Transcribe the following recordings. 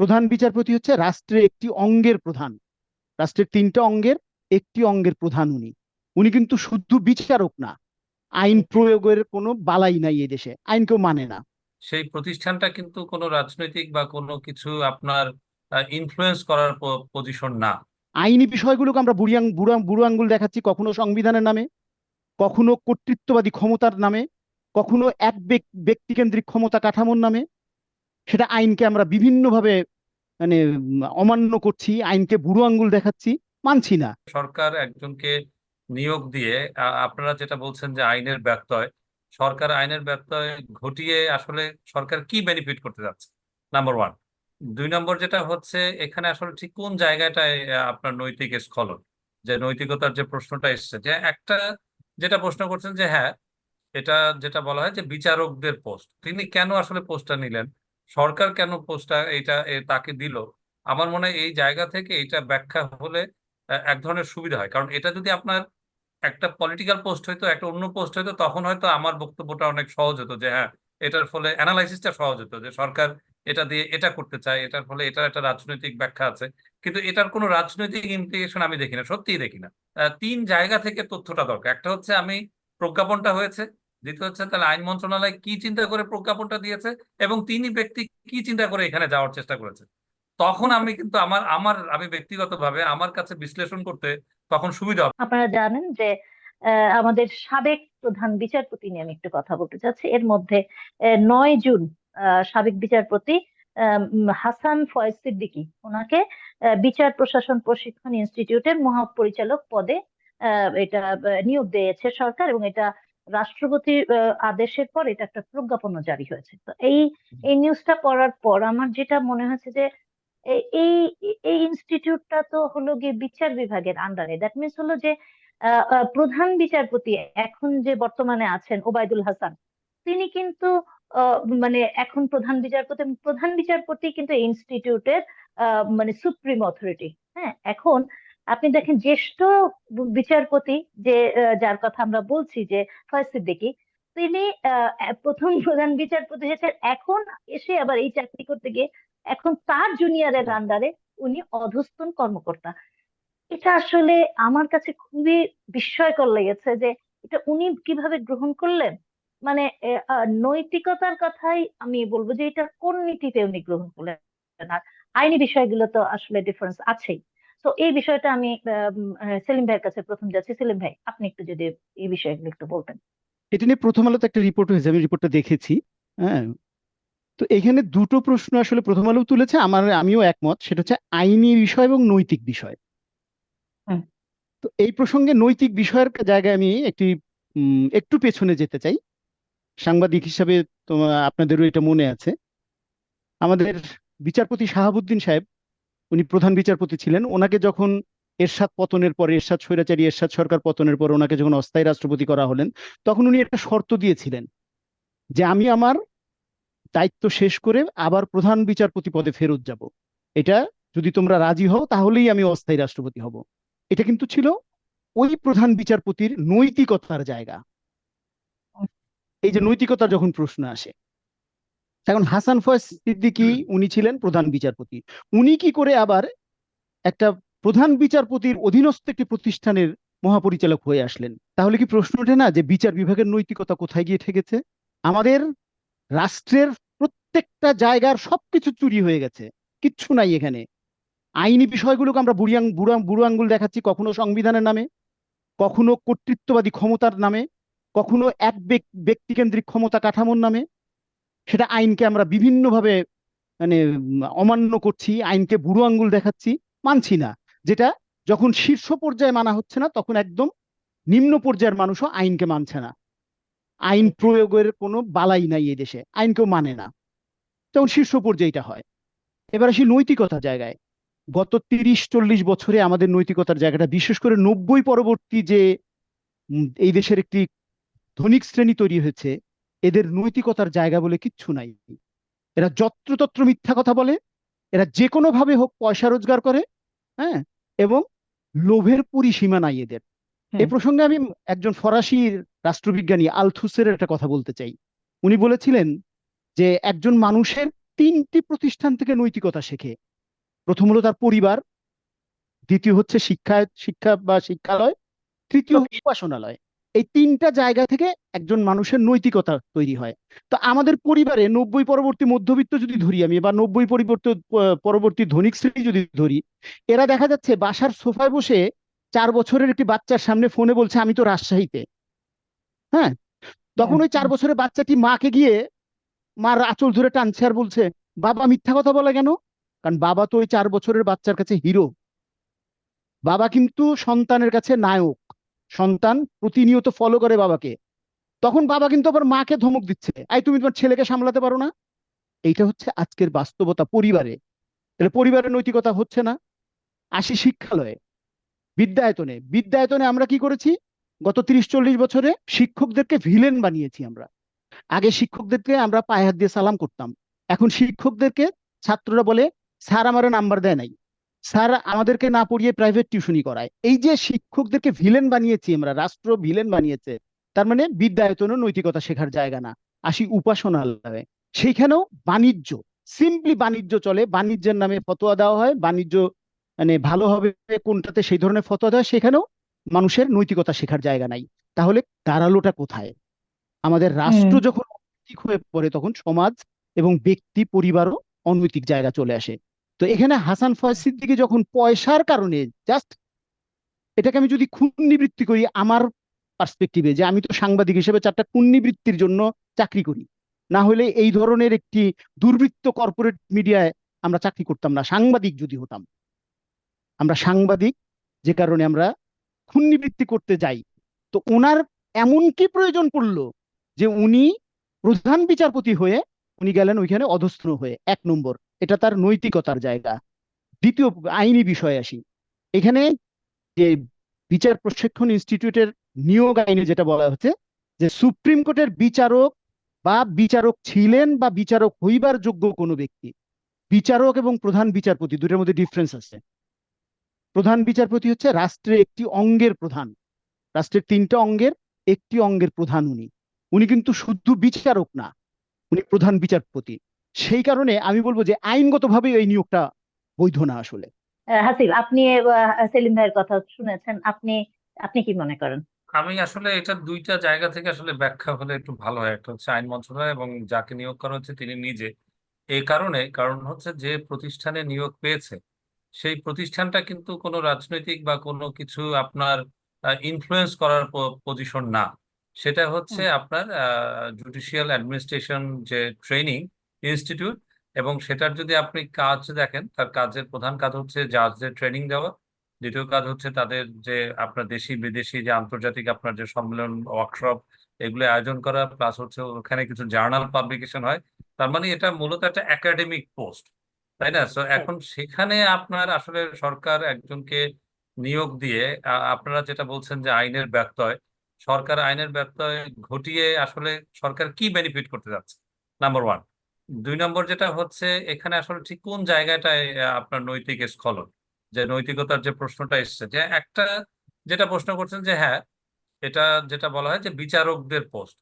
প্রধান বিচারপতি হচ্ছে রাষ্ট্রের একটি অঙ্গের প্রধান। রাষ্ট্রের তিনটা অঙ্গের একটি অঙ্গের প্রধান উনি। উনি কিন্তু শুধু বিচারক না। আইন প্রয়োগের কোনো বালাই নাই এই দেশে আইন কেউ মানে না। সেই প্রতিষ্ঠানটা কিন্তু কোনো রাজনৈতিক বা কোনো কিছু আপনার ইনফ্লুয়েন্স করার পজিশন না। আইনি বিষয়গুলোকে আমরা বুড়ি বুড়া বুড়ো বুড়ো আঙ্গুল দেখাচ্ছি কখনো সংবিধানের নামে কখনো কর্তৃত্ববাদী ক্ষমতার নামে কখনো এক ব্যক্তিকেন্দ্রিক ক্ষমতা কাঠামোর নামে সেটা আইনকে আমরা বিভিন্নভাবে মানে অমান্য করছি, আইনকে বুড়ো আঙ্গুল দেখাচ্ছি, মানছি না। সরকার একজনকে নিয়োগ দিয়ে আপনারা যেটা বলছেন যে আইনের ব্যত্যয়, সরকার আইনের ব্যত্যয় ঘটিয়ে আসলে সরকার কি বেনিফিট করতে যাচ্ছে? নাম্বার ওয়ান দুই নম্বর যেটা হচ্ছে, এখানে আসলে ঠিক কোন জায়গাটায় আপনার নৈতিক স্খলন? যে নৈতিকতার যে প্রশ্নটা এসছে, যে একটা যেটা প্রশ্ন করছেন যে হ্যাঁ এটা যেটা বলা হয় যে বিচারকদের পোস্ট তিনি কেন আসলে পোস্টটা নিলেন? সরকার কেন পোস্টটা এটা তাকে দিল? আমার মনে হয় এই জায়গা থেকে এটা ব্যাখ্যা হলে এক ধরনের সুবিধা হয়। কারণ এটা যদি আপনার একটা পলিটিক্যাল পোস্ট হইতো, একটা অন্য পোস্ট হইতো, তখন হয়তো আমার বক্তব্যটা অনেক সহজ হতো যে হ্যাঁ এটার ফলে অ্যানালাইসিসটা সহজ হতো যে, সরকার এটা দিয়ে এটা করতে চায়, এটার ফলে এটার একটা রাজনৈতিক ব্যাখ্যা আছে। কিন্তু এটার কোনো রাজনৈতিক ইমপ্লিকেশন আমি দেখি না, সত্যিই দেখি না। তিন জায়গা থেকে তথ্যটা দরকার। একটা হচ্ছে আমি প্রজ্ঞাপনটা হয়েছে দ্বিতীয় হচ্ছে তাহলে আইন মন্ত্রণালয় কি চিন্তা করে প্রজ্ঞাপনটা দিয়েছে এবং তিনি ব্যক্তি কি চিন্তা করে এখানে যাওয়ার চেষ্টা করেছে? তখন আমি কিন্তু আমার আমার, আমি ব্যক্তিগতভাবে আমার কাছে বিশ্লেষণ করতে তখন সুবিধা আপনারা জানেন যে আমাদের সাবেক প্রধান বিচারপতি নিয়ে আমি একটু কথা বলতে চাচ্ছি। এর মধ্যে নয় জুন সাবেক বিচারপতি হাসান ফয়েজ সিদ্দিকী, ওনাকে বিচার প্রশাসন প্রশিক্ষণ ইনস্টিটিউটের মহাপরিচালক পদে এটা নিয়োগ দিয়েছে সরকার এবং এটা রাষ্ট্রপতির আদেশের পর এটা একটা প্রজ্ঞাপনও জারি হয়েছে। তো এই এই নিউজটা পড়ার পর আমার যেটা মনে হচ্ছে যে এই এই ইনস্টিটিউটটা তো হলো গিয়ে বিচার বিভাগের আন্ডারে দ্যাট মিনস হলো যে প্রধান বিচারপতি এখন যে বর্তমানে আছেন ওবায়দুল হাসান তিনি কিন্তু আহ, মানে এখন প্রধান বিচারপতি প্রধান বিচারপতি কিন্তু ইনস্টিটিউটের মানে সুপ্রিম অথরিটি হ্যাঁ এখন আপনি দেখেন জ্যেষ্ঠ বিচারপতি যে যার কথা আমরা বলছি যে, ফয়েজ সিদ্দিকী, তিনি প্রথম প্রধান বিচারপতি হয়েছেন। এখন এসে আবার এই চাকরি করতে গিয়ে এখন তার জুনিয়রের আন্ডারে উনি অধস্তন কর্মকর্তা। এটা আসলে আমার কাছে খুবই বিস্ময়কর লেগেছে যে, এটা উনি কীভাবে গ্রহণ করলেন? মানে নৈতিকতার কথাই আমি বলব যে এটা কোন নীতিতে উনি গ্রহণ করলেন? আর আইনি বিষয়গুলো তো আসলে ডিফারেন্স আছেই। তো এই বিষয়টা আমি সেলিম ভাইয়ের কাছে প্রথম যাচ্ছি। সেলিম ভাই আপনি একটু যদি এই বিষয়গুলো একটু বলতেন। এটা নিয়ে প্রথম আলোতে একটা রিপোর্ট হয়েছে আমি রিপোর্টটা দেখেছি হ্যাঁ। তো এখানে দুটো প্রশ্ন আসলে প্রথম আলো তুলেছে আমার আমিও একমত সেটা হচ্ছে আইনি বিষয় এবং নৈতিক বিষয়। তো এই প্রসঙ্গে নৈতিক বিষয়ের জায়গায় আমি একটি একটু পেছনে যেতে চাই। সাংবাদিক হিসাবে তোমার আপনাদেরও এটা মনে আছে। আমাদের বিচারপতি শাহাবুদ্দিন সাহেব উনি প্রধান বিচারপতি ছিলেন, ওনাকে যখন এরশাদ পতনের পর, এরশাদ স্বৈরাচারী, এরশাদ সরকার পতনের পর ওনাকে যখন অস্থায়ী রাষ্ট্রপতি করা হলেন, তখন উনি একটা শর্ত দিয়েছিলেন যে আমি আমার দায়িত্ব শেষ করে আবার প্রধান বিচারপতি পদে ফেরত যাব। এটা যদি তোমরা রাজি হও, তাহলেই আমি অস্থায়ী রাষ্ট্রপতি হব। এটা কিন্তু ছিল ওই প্রধান বিচারপতির নৈতিকতার জায়গা। এই যে নৈতিকতার যখন প্রশ্ন আসে এখন হাসান ফয়েজ সিদ্দিকী উনি ছিলেন প্রধান বিচারপতি। উনি কি করে আবার একটা প্রধান বিচারপতির অধীনস্থ একটি প্রতিষ্ঠানের মহাপরিচালক হয়ে আসলেন? তাহলে কি প্রশ্ন ওঠে না যে বিচার বিভাগের নৈতিকতা কোথায় গিয়ে ঠেকেছে? আমাদের রাষ্ট্রের প্রত্যেকটা জায়গার সবকিছু চুরি হয়ে গেছে কিচ্ছু নাই এখানে। আইনি বিষয়গুলোকে আমরা বুড়ি আং- বুড়ো বুড়ো আঙ্গুল দেখাচ্ছি কখনো সংবিধানের নামে কখনো কর্তৃত্ববাদী ক্ষমতার নামে কখনো এক ব্যক্তিকেন্দ্রিক ক্ষমতা কাঠামোর নামে সেটা আইনকে আমরা বিভিন্নভাবে মানে অমান্য করছি, আইনকে বুড়ো আঙ্গুল দেখাচ্ছি, মানছি না। যেটা যখন শীর্ষ পর্যায়ে মানা হচ্ছে না, তখন একদম নিম্ন পর্যায়ের মানুষও আইনকে মানছে না। আইন প্রয়োগের কোনো বালাই নাই এই দেশে আইন কেউ মানে না। তখন শীর্ষ পর্যায়টা হয়। এবার আসি নৈতিকতার জায়গায়। গত তিরিশ, চল্লিশ বছরে আমাদের নৈতিকতার জায়গাটা, বিশেষ করে নব্বই পরবর্তী যে এই দেশের একটি ধনিক শ্রেণি তৈরি হয়েছে এদের নৈতিকতার জায়গা বলে কিচ্ছু নাই। এরা যত্রতত্র মিথ্যা কথা বলে এরা যে কোনো ভাবে হোক পয়সা রোজগার করে হ্যাঁ এবং লোভের পরিসীমা নাই এদের। এ প্রসঙ্গে আমি একজন ফরাসি রাষ্ট্রবিজ্ঞানী আলথুসের একটা কথা বলতে চাই। উনি বলেছিলেন যে একজন মানুষের তিনটি প্রতিষ্ঠান থেকে নৈতিকতা শেখে। প্রথম হলো তার পরিবার দ্বিতীয় হচ্ছে শিক্ষা শিক্ষা বা শিক্ষালয় তৃতীয় উপাসনালয়। এই তিনটা জায়গা থেকে একজন মানুষের নৈতিকতা তৈরি হয়। তো আমাদের পরিবারে নব্বই পরবর্তী মধ্যবিত্ত যদি ধরি আমি বা নব্বই পরিবর্তী পরবর্তী ধনিক শ্রেণি যদি ধরি এরা দেখা যাচ্ছে বাসার সোফায় বসে চার বছরের একটি বাচ্চার সামনে ফোনে বলছে আমি তো রাজশাহীতে। হ্যাঁ? তখন ওই চার বছরের বাচ্চাটি মাকে গিয়ে মার আঁচল ধরে টানছে আর বলছে বাবা মিথ্যা কথা বলে কেন? কারণ বাবা তো ওই চার বছরের বাচ্চার কাছে হিরো। বাবা কিন্তু সন্তানের কাছে নায়ক। সন্তান প্রতিনিয়ত ফলো করে বাবাকে। তখন বাবা কিন্তু আবার মাকে ধমক দিচ্ছে। আই তুমি তোমার ছেলেকে সামলাতে পারো না? এইটা হচ্ছে আজকের বাস্তবতা পরিবারে। তাহলে পরিবারের নৈতিকতা হচ্ছে না। আসি শিক্ষালয়ে, বিদ্যায়তনে। বিদ্যায়তনে আমরা কি করেছি? গত তিরিশ চল্লিশ বছরে শিক্ষকদেরকে ভিলেন বানিয়েছি আমরা। আগে শিক্ষকদেরকে আমরা পায়ে হাত দিয়ে সালাম করতাম। এখন শিক্ষকদেরকে ছাত্ররা বলে, স্যার আমার নাম্বার দেয় নাই। স্যার আমাদেরকে না পড়িয়ে প্রাইভেট টিউশনি করায়। এই যে শিক্ষকদেরকে ভিলেন বানিয়েছি আমরা রাষ্ট্র ভিলেন বানিয়েছে তার মানে বিদ্যায়তনও নৈতিকতা শেখার জায়গা না। আসি উপাসনালয়ে। সেইখানেও বাণিজ্য সিম্পলি বাণিজ্য চলে। বাণিজ্যের নামে ফতোয়া দেওয়া হয় বাণিজ্য মানে ভালো হবে কোনটাতে সেই ধরনের ফতোয়া দেওয়া হয়, সেখানেও মানুষের নৈতিকতা শেখার জায়গা নাই। তাহলে দাঁড়ালোটা কোথায়? আমাদের রাষ্ট্র যখন অনৈতিক হয়ে পড়ে তখন সমাজ এবং ব্যক্তি পরিবারও অনৈতিক জায়গা চলে আসে। তো এখানে হাসান ফয়েজ সিদ্দিকী যখন পয়সার কারণে জাস্ট এটাকে আমি যদি খুন্নিবৃত্তি করি আমার পার্সপেক্টিভে যে আমি তো সাংবাদিক হিসেবে চারটা খুন্নিবৃত্তির জন্য চাকরি করি, না হলে এই ধরনের একটি দুর্বৃত্ত কর্পোরেট মিডিয়ায় আমরা চাকরি করতাম না, সাংবাদিক যদি হতাম। আমরা সাংবাদিক, যে কারণে আমরা খুন্নিবৃত্তি করতে যাই। তো ওনার এমন কি প্রয়োজন পড়ল যে উনি প্রধান বিচারপতি হয়ে উনি গেলেন ওইখানে অধস্থ হয়ে, এক নম্বর। এটা তার নৈতিকতার জায়গা। দ্বিতীয় আইনি বিষয়ে আসি। এখানে যে বিচার প্রশিক্ষণ ইনস্টিটিউটের নিয়োগ আইনে যেটা বলা হচ্ছে, যে সুপ্রিম কোর্টের বিচারক বা বিচারক ছিলেন বা বিচারক হইবার যোগ্য কোনো ব্যক্তি, বিচারক এবং প্রধান বিচারপতি দুটোর মধ্যে ডিফারেন্স আছে। প্রধান বিচারপতি হচ্ছে রাষ্ট্রের একটি অঙ্গের প্রধান। রাষ্ট্রের তিনটা অঙ্গের, একটি অঙ্গের প্রধান উনি। উনি কিন্তু শুধু বিচারক না, উনি প্রধান বিচারপতি। সেই কারণে আমি বলব যে আইনগতভাবে এই নিয়োগটা বৈধ না আসলে। হাসিব আপনি সেলিম ভাইয়ের কথা শুনেছেন আপনি আপনি কি মনে করেন? আমি আসলে এটা দুইটা জায়গা থেকে আসলে ব্যাখ্যা হলে একটু ভালো হয়। একটা হচ্ছে আইন মন্ত্রণালয় এবং যাকে নিয়োগ করা হচ্ছে তিনি নিজে। এই কারণে কারণ হচ্ছে যে প্রতিষ্ঠানে নিয়োগ পেয়েছে সেই প্রতিষ্ঠানটা কিন্তু কোনো রাজনৈতিক বা কোনো কিছু আপনার ইনফ্লুয়েন্স করার পজিশন না। সেটা হচ্ছে আপনার জুডিশিয়াল অ্যাডমিনিস্ট্রেশন যে ট্রেনিং ইনস্টিটিউট এবং সেটার যদি আপনি কাজ দেখেন, তার কাজের প্রধান কাজ হচ্ছে জাজদের ট্রেনিং দেওয়া। দ্বিতীয় কাজ হচ্ছে তাদের যে আপনার দেশি, বিদেশি যে আন্তর্জাতিক আপনার যে সম্মেলন ওয়ার্কশপ এগুলো আয়োজন করা প্লাস হচ্ছে ওখানে কিছু জার্নাল পাবলিকেশন হয়। তার মানে এটা মূলত একটা একাডেমিক পোস্ট তাই না? তো এখন সেখানে আপনার আসলে সরকার একজনকে নিয়োগ দিয়ে আপনারা যেটা বলছেন যে আইনের ব্যত্যয়, সরকার আইনের ব্যত্যয় ঘটিয়ে আসলে সরকার কি বেনিফিট করতে যাচ্ছে? নাম্বার ওয়ান দুই নম্বর যেটা হচ্ছে, এখানে আসলে ঠিক কোন জায়গাটায় আপনার নৈতিক স্খলন? যে নৈতিকতার যে প্রশ্নটা এসছে, যে একটা যেটা প্রশ্ন করছেন যে হ্যাঁ এটা যেটা বলা হয় যে বিচারকদের পোস্ট।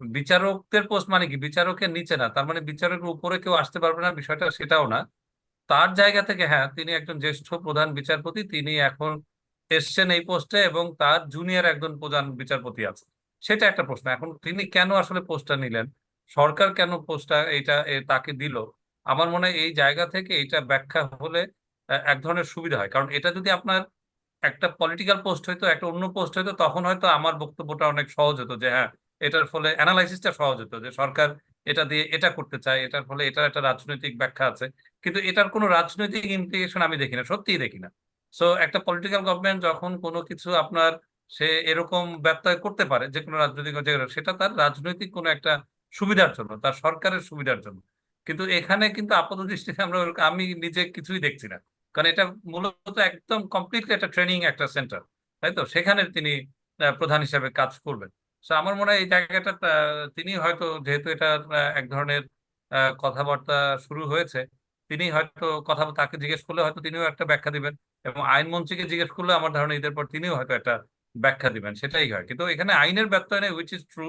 বিচারকদের পোস্ট মানে কি? বিচারকের নিচে না, তার মানে বিচারকের উপরে কেউ আসতে পারবে না, বিষয়টা সেটাও না। তার জায়গা থেকে হ্যাঁ তিনি একজন জ্যেষ্ঠ প্রধান বিচারপতি, তিনি এখন এসছেন এই পোস্টে এবং তার জুনিয়র একজন প্রধান বিচারপতি আছে। সেটা একটা প্রশ্ন। এখন তিনি কেন আসলে পোস্টটা নিলেন? সরকার কেন পোস্টটা এইটা এ, তাকে দিল? আমার মনে হয় এই জায়গা থেকে এটা ব্যাখ্যা হলে এক ধরনের সুবিধা হয়। কারণ এটা যদি আপনার একটা পলিটিক্যাল পোস্ট হইতো একটা অন্য পোস্ট হইতো তখন হয়তো আমার বক্তব্যটা অনেক সহজ হতো যে হ্যাঁ এটার ফলে অ্যানালাইসিসটা সহজ হতো যে সরকার এটা দিয়ে এটা করতে চায় এটার ফলে এটার একটা রাজনৈতিক ব্যাখ্যা আছে। কিন্তু এটার কোনো রাজনৈতিক ইমপ্লিকেশন আমি দেখি না সত্যিই দেখি না। সো একটা পলিটিক্যাল গভর্নমেন্ট যখন কোনো কিছু আপনার সে এরকম ব্যত্যয় করতে পারে যে কোনো রাজনৈতিক সেটা তার রাজনৈতিক কোনো একটা সুবিধার জন্য, তার সরকারের সুবিধার জন্য। কিন্তু এখানে কিন্তু আপাত দৃষ্টিতে আমরা আমি নিজে কিছুই দেখছি না। কারণ এটা মূলত একদম কমপ্লিটলি একটা ট্রেনিং একটা সেন্টার তাই তো? সেখানে তিনি প্রধান হিসাবে কাজ করবেন। তো আমার মনে হয় এই জায়গাটা তিনি হয়তো যেহেতু এটা এক ধরনের কথাবার্তা শুরু হয়েছে, তিনি হয়তো কথা, তাকে জিজ্ঞেস করলে হয়তো তিনিও একটা ব্যাখ্যা দিবেন এবং আইনমন্ত্রীকে জিজ্ঞেস করলে আমার ধারণা ঈদের পর তিনিও হয়তো একটা ব্যাখ্যা দিবেন, সেটাই হয়। কিন্তু এখানে আইনের ব্যত্যয় নেই উইচ ইজ ট্রু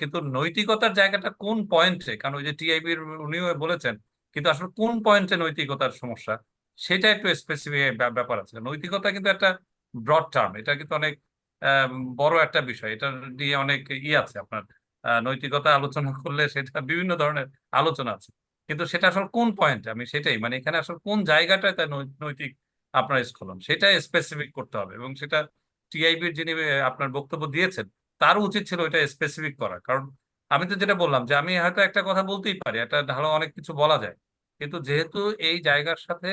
কিন্তু নৈতিকতার জায়গাটা কোন পয়েন্টে কারণ ওই যে টিআইবির উনিও বলেছেন, কিন্তু আসলে কোন পয়েন্টে নৈতিকতার সমস্যা? সেটা একটু স্পেসিফিক ব্যাপার আছে। নৈতিকতা কিন্তু একটা ব্রড টার্ম এটা কিন্তু অনেক বড় একটা বিষয়। এটা নিয়ে অনেক ই আছে আপনার। নৈতিকতা আলোচনা করলে সেটা বিভিন্ন ধরনের আলোচনা আছে। কিন্তু সেটা আসলে কোন পয়েন্ট আমি সেটাই মানে এখানে আসলে কোন জায়গাটায় তার নৈতিক আপনার স্খলন? সেটা স্পেসিফিক করতে হবে। এবং সেটা টিআইবির যিনি আপনার বক্তব্য দিয়েছেন তার উচিত ছিল এটা স্পেসিফিক করা। কারণ আমি তো যেটা বললাম যে আমি হয়তো একটা কথা বলতেই পারি, একটা ঢালো অনেক কিছু বলা যায়। কিন্তু যেহেতু এই জায়গার সাথে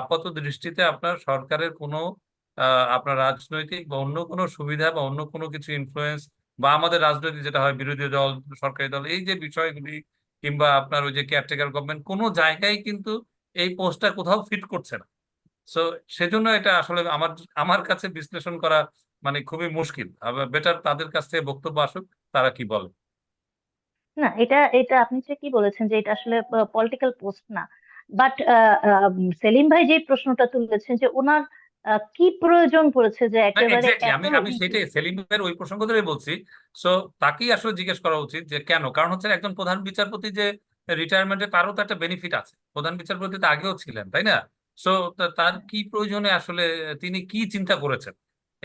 আপাত দৃষ্টিতে আপনার সরকারের কোনো আপনার রাজনৈতিক বা অন্য কোনো সুবিধা বা অন্য কোনো কিছু ইনফ্লুয়েন্স বা আমাদের রাজনৈতিক যেটা হয় বিরোধী দল, সরকারি দল, এই যে বিষয়গুলি কিংবা আপনার ওই যে কেয়ারটেকার গভর্নমেন্ট কোনো জায়গায় কিন্তু এই পোস্টটা কোথাও ফিট করছে না। সো সেজন্য এটা আসলে আমার আমার কাছে বিশ্লেষণ করা মানে খুবই মুশকিল। আবার বেটার তাদের কাছ থেকে বক্তব্য আসুক তারা কি বলে? না এটা এটা আপনি কি বলেছেন যে এটা আসলে পলিটিক্যাল পোস্ট না। বাট সেলিম ভাই যে প্রশ্নটা তুলেছেন যে ওনার কি প্রয়োজন পড়েছে যে একেবারে আমি আমি সেটাই সেলিমের ওই প্রসঙ্গ ধরেই বলছি। সো তাকেই আসলে জিজ্ঞেস করা উচিত যে কেন? কারণ হচ্ছে একজন প্রধান বিচারপতি যে রিটায়ারমেন্টে তারও তো একটা বেনিফিট আছে। প্রধান বিচারপতি তো আগেও ছিলেন তাই না? সো তার কি প্রয়োজনে আসলে তিনি কি চিন্তা করেছেন?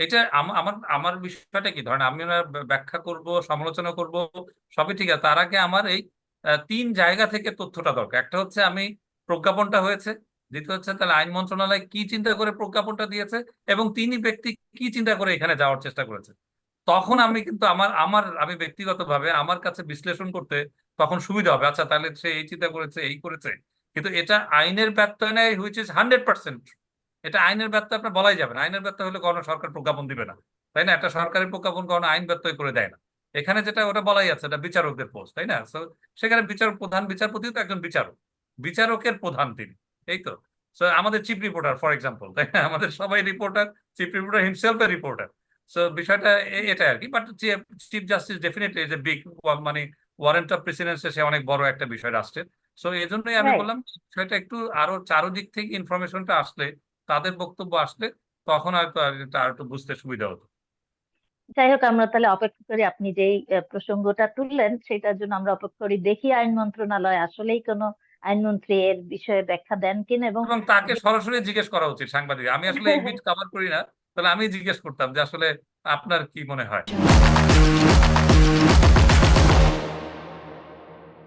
এটা আমার আমার বিষয়টা কি? ধরেন আমি ব্যাখ্যা করব, সমালোচনা করব, সবই ঠিক আছে। তার আগে আমার এই তিন জায়গা থেকে তথ্যটা দরকার। একটা হচ্ছে আমি প্রজ্ঞাপনটা হয়েছে, দ্বিতীয় হচ্ছে তাহলে আইন মন্ত্রণালয় কি চিন্তা করে প্রজ্ঞাপনটা দিয়েছে এবং তিনি ব্যক্তি কি চিন্তা করে এখানে যাওয়ার চেষ্টা করেছে। তখন আমি কিন্তু আমার আমার, আমি ব্যক্তিগতভাবে আমার কাছে বিশ্লেষণ করতে তখন সুবিধা হবে। আচ্ছা তাহলে সে এই চিন্তা করেছে, এই করেছে। কিন্তু এটা আইনের ব্যত্যয় নেই হুইচ ইজ হান্ড্রেড পার্সেন্ট এটা আইনের ব্যত্যয় আপনার বলাই যাবে না। আইনের ব্যর্থ হলে কখনো সরকার প্রজ্ঞাপন দিবে না। তাই না? একটা সরকারি প্রজ্ঞাপন কখনো আইন ব্যত্যয় করে দেয় না। এখানে যেটা ওটা বলাই আছে এটা বিচারকদের পোস্ট তাই না? সেখানে বিচার প্রধান বিচারপতিও তো একজন বিচারক। বিচারকের প্রধান তিনি এই তো। সো আমাদের চিফ রিপোর্টার ফর এক্সাম্পল তাই না? আমাদের সবাই reporter chief reporter himself a reporter so বিষয়টা এ- এটাই আর কি। বাট চিফ জাস্টিস ডেফিনেটলি যে বিগ মানে ওয়ারেন্ট অফ প্রেসিডেন্সি সে অনেক বড় একটা বিষয় রাষ্ট্রের। সো এই জন্যই আমি বললাম বিষয়টা একটু আরও চারোদিক থেকে ইনফরমেশনটা আসলে তাদের বক্তব্য আসলে তখন হয়তো আর একটু বুঝতে সুবিধা হতো। যাই হোক আমরা তাহলে অপেক্ষা করি আপনি যেই প্রসঙ্গটা তুললেন সেটার জন্য আমরা অপেক্ষা করি দেখি আইন মন্ত্রণালয় আসলেই কোনো আইনমন্ত্রী এর বিষয়ে ব্যাখ্যা দেন কিনা এবং এবং তাকে সরাসরি জিজ্ঞেস করা উচিত সাংবাদিক। আমি আসলে এই বিট কভার করি না তাহলে আমি জিজ্ঞেস করতাম যে আসলে আপনার কি মনে হয়?